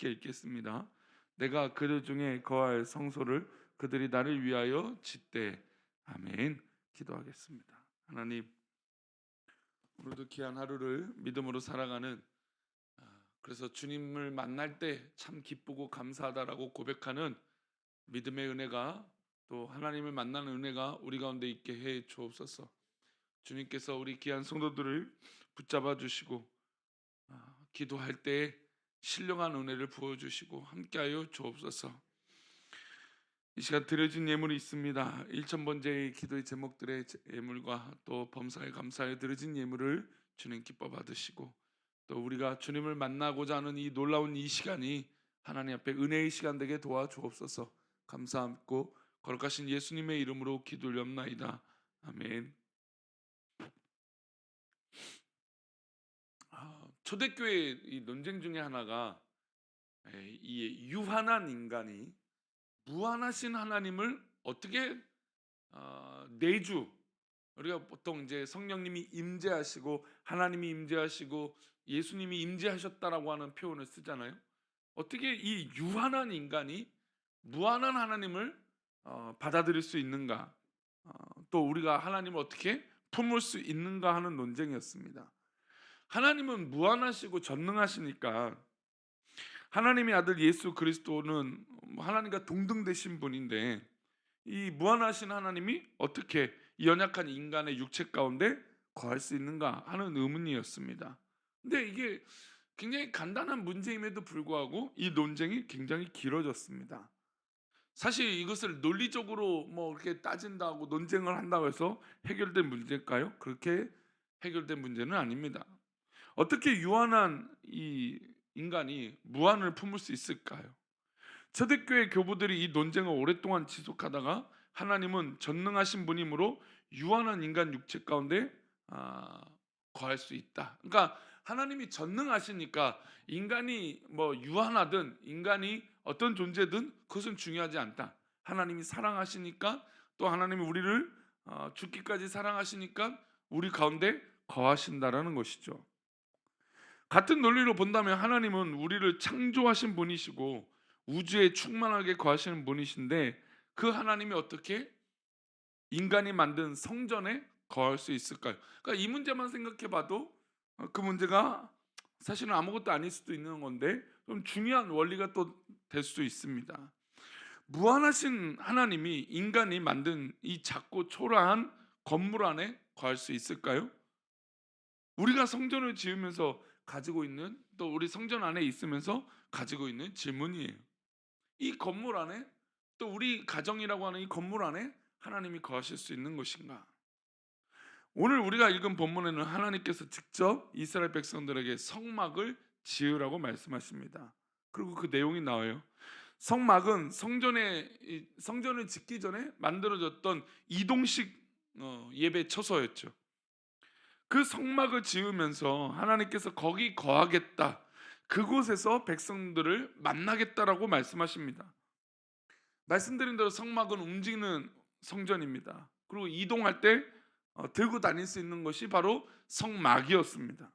함께 읽겠습니다. 내가 그들 중에 거할 성소를 그들이 나를 위하여 짓되 아멘. 기도하겠습니다. 하나님 오늘도 귀한 하루를 믿음으로 살아가는 아, 그래서 주님을 만날 때 참 기쁘고 감사하다라고 고백하는 믿음의 은혜가 또 하나님을 만나는 은혜가 우리 가운데 있게 해 주옵소서. 주님께서 우리 귀한 성도들을 붙잡아 주시고 아, 기도할 때 신령한 은혜를 부어 주시고 함께하여 주옵소서. 이 시간 드려진 예물이 있습니다. 1천 번째의 기도의 제목들의 제- 예물과 또 범사에 감사에 드려진 예물을 주님 기뻐 받으시고 또 우리가 주님을 만나고자 하는 이 놀라운 이 시간이 하나님 앞에 은혜의 시간 되게 도와 주옵소서. 감사함고 거룩하신 예수님의 이름으로 기도 올렵나이다. 아멘. 초대교회 이 논쟁 중에 하나가 에, 이 유한한 인간이 무한하신 하나님을 어떻게 어, 내주 우리가 보통 이제 성령님이 임재하시고 하나님이 임재하시고 예수님이 임재하셨다라고 하는 표현을 쓰잖아요. 어떻게 이 유한한 인간이 무한한 하나님을 어, 받아들일 수 있는가? 어, 또 우리가 하나님을 어떻게 품을 수 있는가 하는 논쟁이었습니다. 하나님은 무한하시고 전능하시니까 하나님의 아들 예수 그리스도는 하나님과 동등되신 분인데 이 무한하신 하나님이 어떻게 이 연약한 인간의 육체 가운데 거할 수 있는가 하는 의문이었습니다. 근데 이게 굉장히 간단한 문제임에도 불구하고 이 논쟁이 굉장히 길어졌습니다. 사실 이것을 논리적으로 뭐 이렇게 따진다고 논쟁을 한다고 해서 해결된 문제일까요? 그렇게 해결된 문제는 아닙니다. 어떻게 유한한 이 인간이 무한을 품을 수 있을까요? 초대교회 교부들이 이 논쟁을 오랫동안 지속하다가 하나님은 전능하신 분이므로 유한한 인간 육체 가운데 아, 거할 수 있다. 그러니까 하나님이 전능하시니까 인간이 뭐 유한하든 인간이 어떤 존재든 그것은 중요하지 않다. 하나님이 사랑하시니까 또 하나님이 우리를 어, 죽기까지 사랑하시니까 우리 가운데 거하신다라는 것이죠. 같은 논리로 본다면 하나님은 우리를 창조하신 분이시고 우주에 충만하게 거하시는 분이신데 그 하나님이 어떻게 인간이 만든 성전에 거할 수 있을까요? 그러니까 이 문제만 생각해봐도 어, 그 문제가 사실은 아무것도 아닐 수도 있는 건데 좀 중요한 원리가 또 될수 있습니다. 무한하신 하나님이 인간이 만든 이 작고 초라한 건물 안에 거할 수 있을까요? 우리가 성전을 지으면서 가지고 있는 또 우리 성전 안에 있으면서 가지고 있는 질문이에요. 이 건물 안에 또 우리 가정이라고 하는 이 건물 안에 하나님이 거하실 수 있는 것인가? 오늘 우리가 읽은 본문에는 하나님께서 직접 이스라엘 백성들에게 성막을 지으라고 말씀하십니다. 그리고 그 내용이 나와요. 성막은 성전에 이 성전을 짓기 전에 만들어졌던 이동식 어, 예배 처소였죠. 그 성막을 지으면서 하나님께서 거기 거하겠다. 그곳에서 백성들을 만나겠다라고 말씀하십니다. 말씀드린 대로 성막은 움직이는 성전입니다. 그리고 이동할 때 어, 들고 다닐 수 있는 것이 바로 성막이었습니다.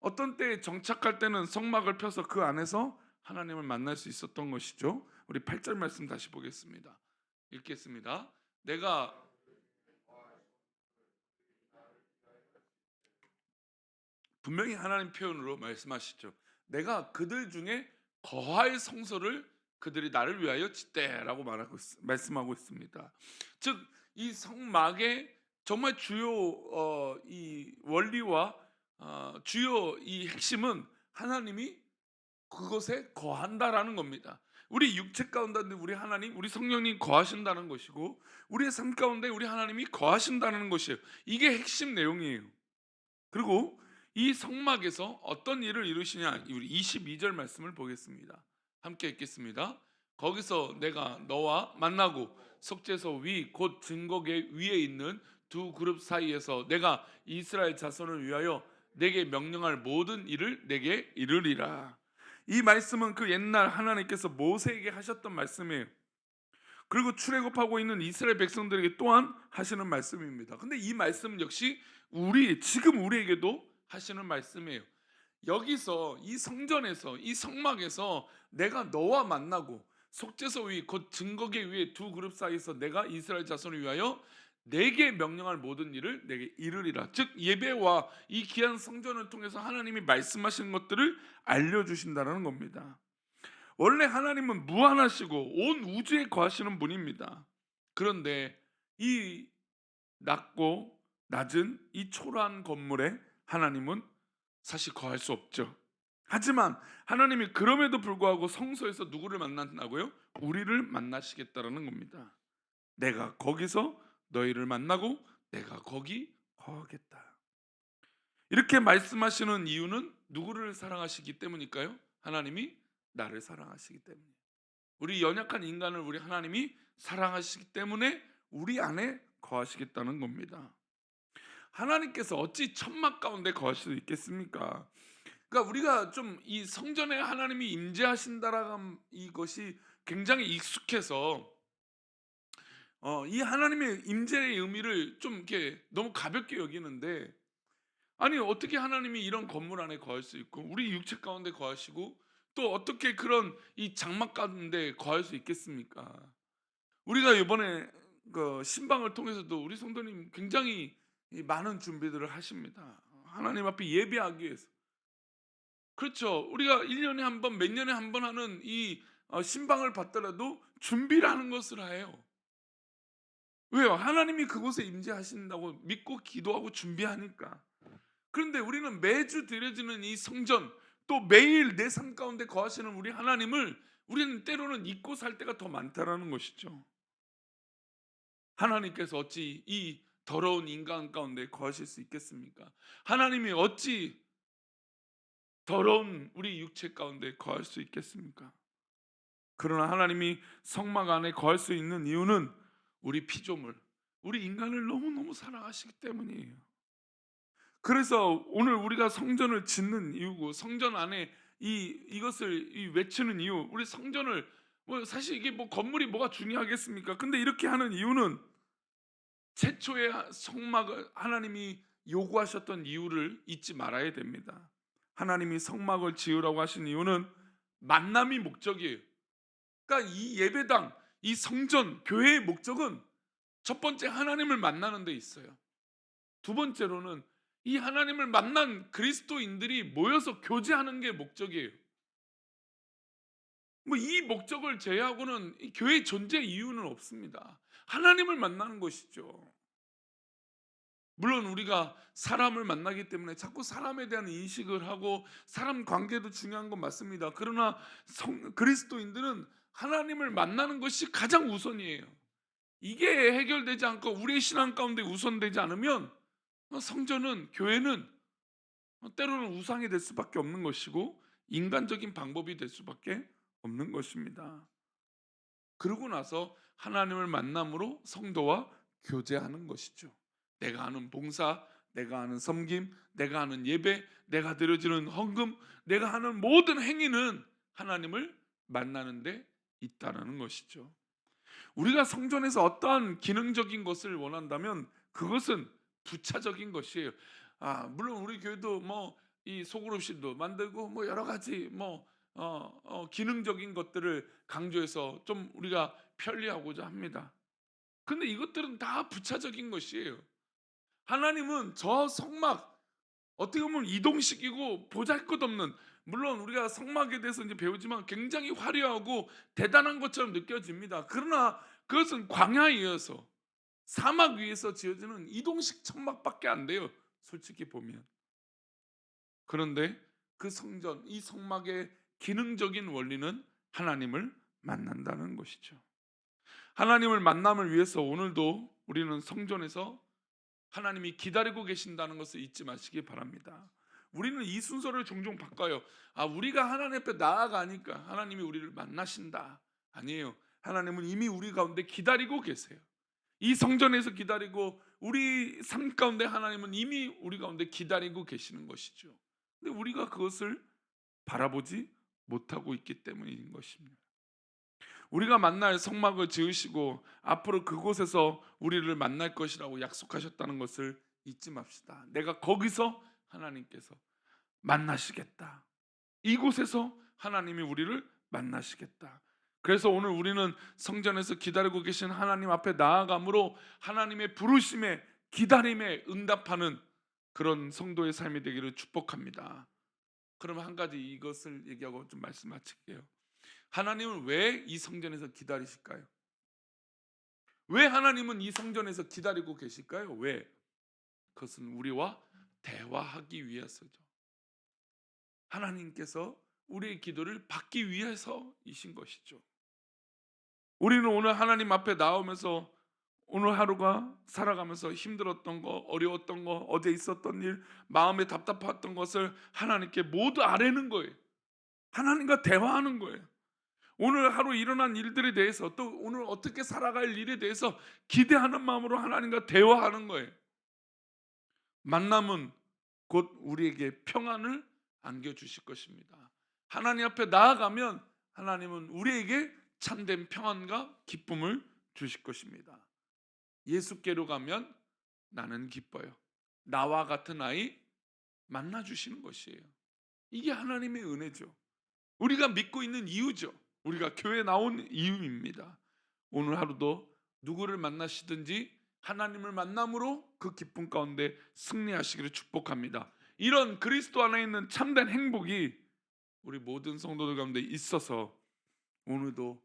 어떤 때 정착할 때는 성막을 펴서 그 안에서 하나님을 만날 수 있었던 것이죠. 우리 8절 말씀 다시 보겠습니다. 읽겠습니다. 내가 분명히 하나님 표현으로 말씀하시죠. 내가 그들 중에 거할 성소를 그들이 나를 위하여 짓대라고 말하고 있, 말씀하고 있습니다. 즉 이 성막의 정말 주요 어, 이 원리와 어, 주요 이 핵심은 하나님이 그곳에 거한다라는 겁니다. 우리 육체 가운데 우리 하나님, 우리 성령님 거하신다는 것이고 우리의 삶 가운데 우리 하나님이 거하신다는 것이에요. 이게 핵심 내용이에요. 그리고 이 성막에서 어떤 일을 이루시냐? 우리 22절 말씀을 보겠습니다. 함께 읽겠습니다. 거기서 내가 너와 만나고 속죄소 위 곧 증거계 위에 있는 두 그룹 사이에서 내가 이스라엘 자손을 위하여 내게 명령할 모든 일을 내게 이르리라. 이 말씀은 그 옛날 하나님께서 모세에게 하셨던 말씀이에요. 그리고 출애굽하고 있는 이스라엘 백성들에게 또한 하시는 말씀입니다. 근데 이 말씀 역시 우리 지금 우리에게도 하시는 말씀이에요. 여기서 이 성전에서 이 성막에서 내가 너와 만나고 속죄소 위곧 증거계 위에 두 그룹 사이에서 내가 이스라엘 자손을 위하여 내게 명령할 모든 일을 내게 이르리라. 즉 예배와 이 귀한 성전을 통해서 하나님이 말씀하시는 것들을 알려 주신다는 겁니다. 원래 하나님은 무한하시고 온 우주에 거하시는 분입니다. 그런데 이 낮고 낮은 이 초라한 건물에 하나님은 사실 거할 수 없죠. 하지만 하나님이 그럼에도 불구하고 성소에서 누구를 만난다고요? 우리를 만나시겠다라는 겁니다. 내가 거기서 너희를 만나고 내가 거기 거하겠다. 이렇게 말씀하시는 이유는 누구를 사랑하시기 때문일까요? 하나님이 나를 사랑하시기 때문에. 우리 연약한 인간을 우리 하나님이 사랑하시기 때문에 우리 안에 거하시겠다는 겁니다. 하나님께서 어찌 천막 가운데 거하실 수 있겠습니까? 그러니까 우리가 좀 이 성전에 하나님이 임재하신다라는 이것이 굉장히 익숙해서 어, 이 하나님의 임재의 의미를 좀 이렇게 너무 가볍게 여기는데 아니 어떻게 하나님이 이런 건물 안에 거할 수 있고 우리 육체 가운데 거하시고 또 어떻게 그런 이 장막 가운데 거할 수 있겠습니까? 우리가 이번에 그 신방을 통해서도 우리 성도님 굉장히 이 많은 준비들을 하십니다. 하나님 앞에 예배하기 위해서. 그렇죠. 우리가 1년에 한 번, 몇 년에 한 번 하는 이 어, 신방을 받더라도 준비를 하는 것을 해요. 왜요? 하나님이 그곳에 임재하신다고 믿고 기도하고 준비하니까. 그런데 우리는 매주 드려지는 이 성전 또 매일 내 삶 가운데 거하시는 우리 하나님을 우리는 때로는 잊고 살 때가 더 많다라는 것이죠. 하나님께서 어찌 이 더러운 인간 가운데 거하실 수 있겠습니까? 하나님이 어찌 더러운 우리 육체 가운데 거할 수 있겠습니까? 그러나 하나님이 성막 안에 거할 수 있는 이유는 우리 피조물, 우리 인간을 너무너무 사랑하시기 때문이에요. 그래서 오늘 우리가 성전을 짓는 이유고 성전 안에 이 이것을 이 외치는 이유, 우리 성전을 뭐 사실 이게 뭐 건물이 뭐가 중요하겠습니까? 근데 이렇게 하는 이유는 최초의 성막을 하나님이 요구하셨던 이유를 잊지 말아야 됩니다. 하나님이 성막을 지으라고 하신 이유는 만남이 목적이에요. 그러니까 이 예배당, 이 성전, 교회의 목적은 첫 번째 하나님을 만나는 데 있어요. 두 번째로는 이 하나님을 만난 그리스도인들이 모여서 교제하는 게 목적이에요. 뭐 이 목적을 제외하고는 이 교회 존재 이유는 없습니다. 하나님을 만나는 것이죠. 물론 우리가 사람을 만나기 때문에 자꾸 사람에 대한 인식을 하고 사람 관계도 중요한 건 맞습니다. 그러나 성, 그리스도인들은 하나님을 만나는 것이 가장 우선이에요. 이게 해결되지 않고 우리의 신앙 가운데 우선되지 않으면 성전은 교회는 때로는 우상이 될 수밖에 없는 것이고 인간적인 방법이 될 수밖에 없는 것입니다. 그러고 나서 하나님을 만남으로 성도와 교제하는 것이죠. 내가 하는 봉사, 내가 하는 섬김, 내가 하는 예배, 내가 드려지는 헌금, 내가 하는 모든 행위는 하나님을 만나는데 있다라는 것이죠. 우리가 성전에서 어떠한 기능적인 것을 원한다면 그것은 부차적인 것이에요. 아 물론 우리 교회도 뭐 이 소그룹실도 만들고 뭐 여러 가지 뭐 어, 어, 기능적인 것들을 강조해서 좀 우리가 편리하고자 합니다. 근데 이것들은 다 부차적인 것이에요. 하나님은 저 성막 어떻게 보면 이동식이고 보잘것없는 물론 우리가 성막에 대해서 이제 배우지만 굉장히 화려하고 대단한 것처럼 느껴집니다. 그러나 그것은 광야이어서 사막 위에서 지어지는 이동식 천막밖에 안 돼요. 솔직히 보면. 그런데 그 성전, 이 성막의 기능적인 원리는 하나님을 만난다는 것이죠. 하나님을 만남을 위해서 오늘도 우리는 성전에서 하나님이 기다리고 계신다는 것을 잊지 마시기 바랍니다. 우리는 이 순서를 종종 바꿔요. 아, 우리가 하나님 앞에 나아가니까 하나님이 우리를 만나신다. 아니에요. 하나님은 이미 우리 가운데 기다리고 계세요. 이 성전에서 기다리고 우리 삶 가운데 하나님은 이미 우리 가운데 기다리고 계시는 것이죠. 근데 우리가 그것을 바라보지 못하고 있기 때문인 것입니다. 우리가 만날 성막을 지으시고 앞으로 그곳에서 우리를 만날 것이라고 약속하셨다는 것을 잊지 맙시다. 내가 거기서 하나님께서 만나시겠다. 이곳에서 하나님이 우리를 만나시겠다. 그래서 오늘 우리는 성전에서 기다리고 계신 하나님 앞에 나아감으로 하나님의 부르심에 기다림에 응답하는 그런 성도의 삶이 되기를 축복합니다. 그럼 한 가지 이것을 얘기하고 좀 말씀 마칠게요. 하나님은 왜 이 성전에서 기다리실까요? 왜 하나님은 이 성전에서 기다리고 계실까요? 왜? 그것은 우리와 대화하기 위해서죠. 하나님께서 우리의 기도를 받기 위해서이신 것이죠. 우리는 오늘 하나님 앞에 나오면서 오늘 하루가 살아가면서 힘들었던 거, 어려웠던 거, 어제 있었던 일, 마음에 답답했던 것을 하나님께 모두 아뢰는 거예요. 하나님과 대화하는 거예요. 오늘 하루 일어난 일들에 대해서 또 오늘 어떻게 살아갈 일에 대해서 기대하는 마음으로 하나님과 대화하는 거예요. 만남은 곧 우리에게 평안을 안겨 주실 것입니다. 하나님 앞에 나아가면 하나님은 우리에게 참된 평안과 기쁨을 주실 것입니다. 예수께로 가면 나는 기뻐요. 나와 같은 아이 만나 주시는 것이에요. 이게 하나님의 은혜죠. 우리가 믿고 있는 이유죠. 우리가 교회 나온 이유입니다. 오늘 하루도 누구를 만나시든지 하나님을 만남으로 그 기쁨 가운데 승리하시기를 축복합니다. 이런 그리스도 안에 있는 참된 행복이 우리 모든 성도들 가운데 있어서 오늘도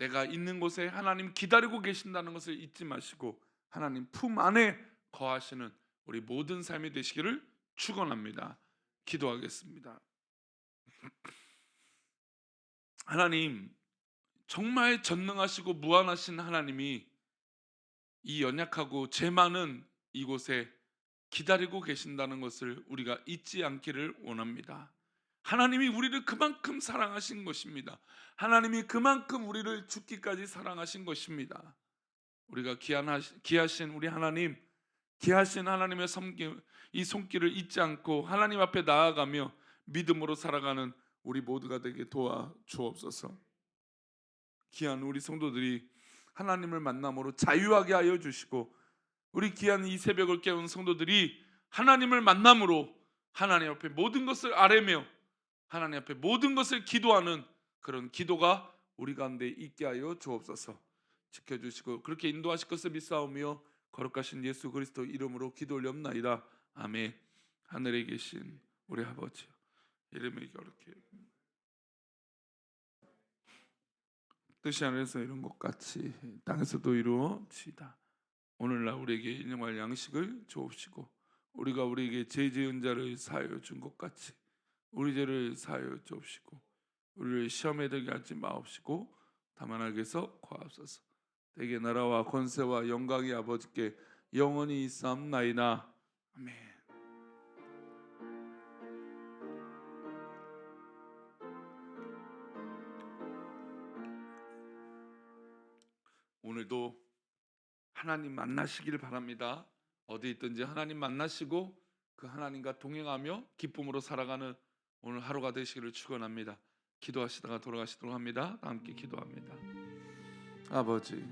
내가 있는 곳에 하나님 기다리고 계신다는 것을 잊지 마시고 하나님 품 안에 거하시는 우리 모든 삶이 되시기를 축원합니다. 기도하겠습니다. 하나님 정말 전능하시고 무한하신 하나님이 이 연약하고 죄 많은 이곳에 기다리고 계신다는 것을 우리가 잊지 않기를 원합니다. 하나님이 우리를 그만큼 사랑하신 것입니다. 하나님이 그만큼 우리를 죽기까지 사랑하신 것입니다. 우리가 귀하신 우리 하나님, 귀하신 하나님의 섬김, 이 손길을 잊지 않고 하나님 앞에 나아가며 믿음으로 살아가는 우리 모두가 되게 도와 주옵소서. 귀한 우리 성도들이 하나님을 만남으로 자유하게 하여 주시고 우리 귀한 이 새벽을 깨운 성도들이 하나님을 만남으로 하나님 앞에 모든 것을 아뢰며 하나님 앞에 모든 것을 기도하는 그런 기도가 우리 가운데 있게 하여 주옵소서. 지켜주시고 그렇게 인도하실 것을 믿사오며 거룩하신 예수 그리스도 이름으로 기도 올렵나이다. 아멘. 하늘에 계신 우리 아버지 이름이 이렇게 뜻이 하늘에서 이룬 것 같이 땅에서도 이루어지다. 오늘날 우리에게 일용할 양식을 주옵시고 우리가 우리에게 죄 지은 자를 사하여 준 것 같이 우리 죄를 사하여 주옵시고 우리를 시험에 들게 하지 마옵시고 다만 하게서 구하옵소서. 대개 나라와 권세와 영광이 아버지께 영원히 있사옵나이다. 아멘. 오늘도 하나님 만나시길 바랍니다. 어디 있든지 하나님 만나시고 그 하나님과 동행하며 기쁨으로 살아가는 오늘 하루가 되시기를 축원합니다. 기도하시다가 돌아가시도록 합니다. 다 함께 기도합니다. 아버지